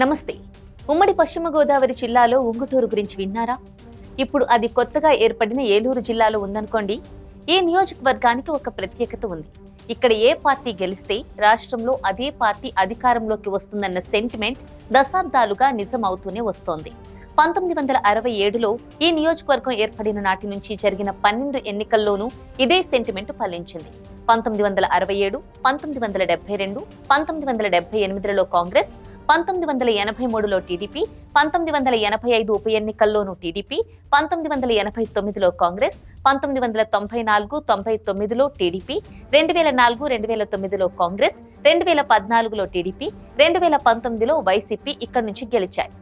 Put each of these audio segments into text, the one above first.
నమస్తే. ఉమ్మడి పశ్చిమ గోదావరి జిల్లాలో ఉంగుటూరు గురించి విన్నారా? ఇప్పుడు అది కొత్తగా ఏర్పడిన ఏలూరు జిల్లాలో ఉందనుకోండి. ఈ నియోజకవర్గానికి ఒక ప్రత్యేకత ఉంది. ఇక్కడ ఏ పార్టీ గెలిస్తే రాష్ట్రంలో అదే పార్టీ అధికారంలోకి వస్తుందన్న సెంటిమెంట్ దశాబ్దాలుగా నిజం అవుతూనే వస్తోంది. పంతొమ్మిది వందల అరవై ఏడులో ఈ నియోజకవర్గం ఏర్పడిన నాటి నుంచి జరిగిన పన్నెండు ఎన్నికల్లోనూ ఇదే సెంటిమెంట్ ఫలించింది. పంతొమ్మిది వందల అరవై ఏడు పంతొమ్మిది వందల డెబ్బై రెండు పంతొమ్మిది వందల డెబ్బై ఎనిమిదిలో కాంగ్రెస్ పంతొమ్మిది వందల ఎనభై మూడులో టీడీపీ పంతొమ్మిది వందల ఎనభై ఐదు ఉప ఎన్నికల్లోనూ టీడీపీ పంతొమ్మిది వందల ఎనభై తొమ్మిదిలో కాంగ్రెస్ పంతొమ్మిది వందల తొంభై నాలుగు తొంభై తొమ్మిదిలో టీడీపీ రెండు వేల నాలుగు రెండు వేల తొమ్మిదిలో కాంగ్రెస్ రెండు వేల పద్నాలుగులో టీడీపీ రెండు వేల పంతొమ్మిదిలో వైసీపీ ఇక్కడి నుంచి గెలిచాయి.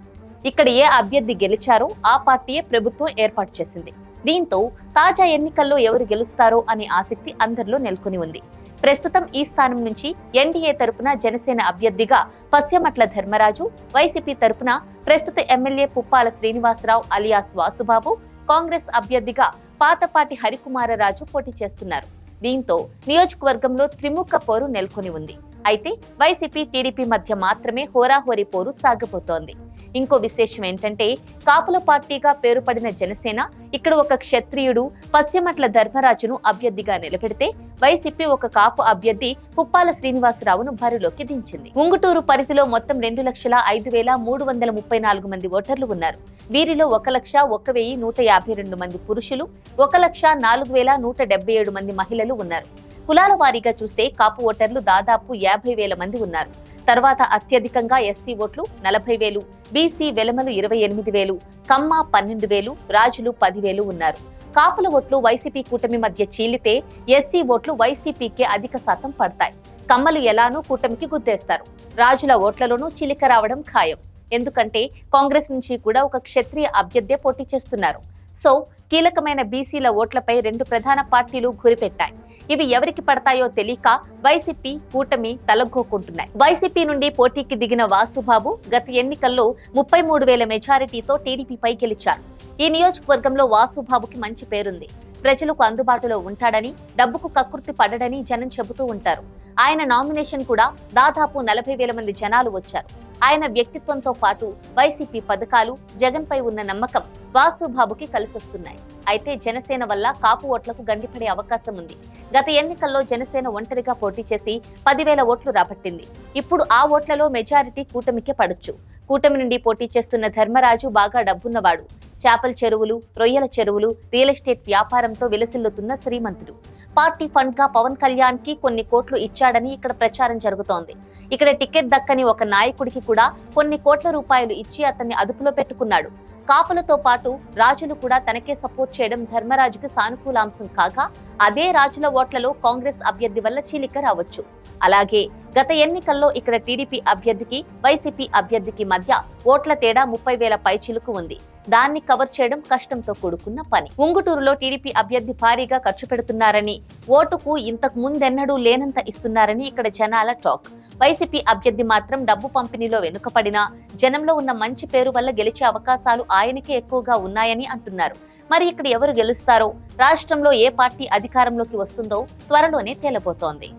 ఇక్కడ ఏ అభ్యర్థి గెలిచారో ఆ పార్టీయే ప్రభుత్వం ఏర్పాటు చేసింది. దీంతో తాజా ఎన్నికల్లో ఎవరు గెలుస్తారో అనే ఆసక్తి అందరిలో నెలకొని ఉంది. ప్రస్తుతం ఈ స్థానం నుంచి ఎన్డీఏ తరపున జనసేన అభ్యర్థిగా పశ్చిమట్ల ధర్మరాజు వైసీపీ తరపున ప్రస్తుత MLA Puppala Srinivasarao alias Vasubabu Congress అభ్యర్థిగా పాతపాటి హరికుమారరాజు పోటీ చేస్తున్నారు. దీంతో నియోజకవర్గంలో త్రిముఖ పోరు నెలకొని ఉంది. అయితే వైసీపీ టీడీపీ మధ్య మాత్రమే హోరాహోరీ పోరు సాగబోతోంది ఇంకో విశేషం ఏంటంటే కాపుల పార్టీగా పేరుపడిన జనసేన ఇక్కడ ఒక క్షత్రియుడు పశ్చిమట్ల ధర్మరాజును అభ్యర్థిగా నిలబెడితే వైసీపీ ఒక కాపు అభ్యర్థి పుప్పాల శ్రీనివాసరావును బరిలోకి దించింది. ఉంగుటూరు పరిధిలో మొత్తం రెండు లక్షల ఐదు వేల మూడు వందల ముప్పై నాలుగు మంది ఓటర్లు ఉన్నారు. వీరిలో ఒక లక్ష ఒక వెయ్యి నూట యాభై రెండు మంది పురుషులు ఒక లక్ష నాలుగు వేల నూట డెబ్బై ఏడు మంది మహిళలు ఉన్నారు. కులాల వారీగా చూస్తే కాపు ఓటర్లు దాదాపు యాభై వేల మంది ఉన్నారు. తర్వాత అత్యధికంగా ఎస్సీ ఓట్లు నలభై వేలు బీసీ వెలమలు ఇరవై ఎనిమిది వేలు కమ్మ పన్నెండు వేలు రాజులు పదివేలు ఉన్నారు. కాపుల ఓట్లు వైసీపీ కూటమి మధ్య చీలితే ఎస్సీ ఓట్లు వైసీపీకే అధిక శాతం పడతాయి. కమ్మలు ఎలానూ కూటమికి గుద్దేస్తారు. రాజుల ఓట్లలోనూ చిలిక రావడం ఖాయం. ఎందుకంటే కాంగ్రెస్ నుంచి కూడా ఒక క్షత్రియ అభ్యర్థి పోటీ చేస్తున్నారు. సో కీలకమైన బీసీల ఓట్లపై రెండు ప్రధాన పార్టీలు గురిపెట్టాయి. ఇవి ఎవరికి పడతాయో తెలియక వైసీపీ కూటమి తలగ్గోకుంటున్నాయి. వైసీపీ నుండి పోటీకి దిగిన వాసుబాబు గత ఎన్నికల్లో ముప్పై మూడు వేల మెజారిటీతో టీడీపీపై గెలిచారు ఈ నియోజకవర్గంలో వాసుబాబుకి మంచి పేరుంది. ప్రజలకు అందుబాటులో ఉంటాడని డబ్బుకు కకృతి పడడని జనం చెబుతూ ఉంటారు. ఆయన నామినేషన్ కూడా దాదాపు నలభై వేల మంది జనాలు వచ్చారు. ఆయన వ్యక్తిత్వంతో పాటు వైసీపీ పథకాలు జగన్పై ఉన్న నమ్మకం వాసుబాబుకి కలిసొస్తున్నాయి. అయితే జనసేన వల్ల కాపు ఓట్లకు గండిపడే అవకాశం ఉంది. గత ఎన్నికల్లో జనసేన ఒంటరిగా పోటీ చేసి పదివేల ఓట్లు రాబట్టింది. ఇప్పుడు ఆ ఓట్లలో మెజారిటీ కూటమికే పడొచ్చు. కూటమి నుండి పోటీ చేస్తున్న ధర్మరాజు బాగా డబ్బున్నవాడు. చేపల చెరువులు రొయ్యల చెరువులు రియల్ ఎస్టేట్ వ్యాపారంతో విలసిల్లుతున్న శ్రీమంతుడు. పార్టీ ఫండ్గా పవన్ కళ్యాణ్కి కొన్ని కోట్లు ఇచ్చాడని ఇక్కడ ప్రచారం జరుగుతోంది. ఇక్కడ టికెట్ దక్కని ఒక నాయకుడికి కూడా కొన్ని కోట్ల రూపాయలు ఇచ్చి అతన్ని అదుపులో పెట్టుకున్నాడు. కాపులతో పాటు రాజులు కూడా తనకే సపోర్ట్ చేయడం ధర్మరాజుకి సానుకూలాంశం కాగా అదే రాజుల ఓట్లలో కాంగ్రెస్ అభ్యర్థి వల్ల చీలిక రావచ్చు. అలాగే గత ఎన్నికల్లో ఇక్కడ టీడీపీ అభ్యర్థికి వైసీపీ అభ్యర్థికి మధ్య ఓట్ల తేడా ముప్పై వేల పైచిలుకు ఉంది. దాన్ని కవర్ చేయడం కష్టంతో కూడుకున్న పని. ఉంగుటూరులో టీడీపీ అభ్యర్థి భారీగా ఖర్చు పెడుతున్నారని ఓటుకు ఇంతకు ముందెన్నడూ లేనంత ఇస్తున్నారని ఇక్కడ జనాల టాక్. వైసీపీ అభ్యర్థి మాత్రం డబ్బు పంపిణీలో వెనుకపడినా జనంలో ఉన్న మంచి పేరు వల్ల గెలిచే అవకాశాలు ఆయనకే ఎక్కువగా ఉన్నాయని అంటున్నారు. మరి ఇక్కడ ఎవరు గెలుస్తారో రాష్ట్రంలో ఏ పార్టీ అధికారంలోకి వస్తుందో త్వరలోనే తేలబోతోంది.